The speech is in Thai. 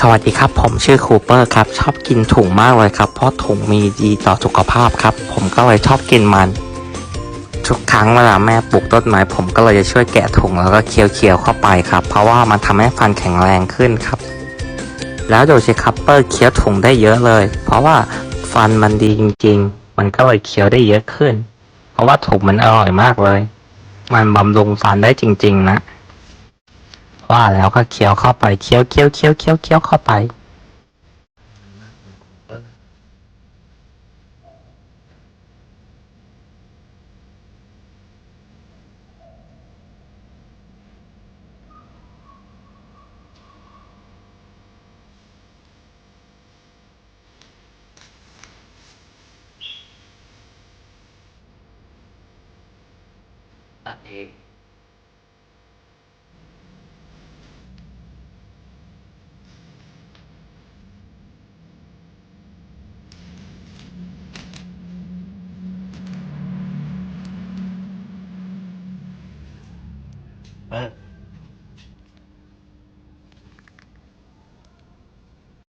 สวัสดีครับ ผมชื่อคูเปอร์ครับ ชอบกินถุงมากเลยครับ เพราะถุงมีดีต่อสุขภาพครับ ผมก็เลยชอบกินมัน ทุกครั้งเวลาแม่ปลูกต้นไม้ผมก็เลยจะช่วยแกะถุงแล้วก็เคี้ยวๆเข้าไปครับ เพราะว่ามันทำให้ฟันแข็งแรงขึ้นครับ แล้วโดยใช้คัพเปอร์เคี้ยวถุงได้เยอะเลย เพราะว่าฟันมันดีจริง ๆ มันก็เลยเคี้ยวได้เยอะขึ้น เพราะว่าถุงมันอร่อยมากเลย มันบำรุงฟันได้จริง ๆ นะ ว่าแล้วก็เคี้ยวเข้าไปเคี้ยวเคี้ยวเคี้ยวเคี้ยวเคี้ยวเข้าไป ตัดเอง เออ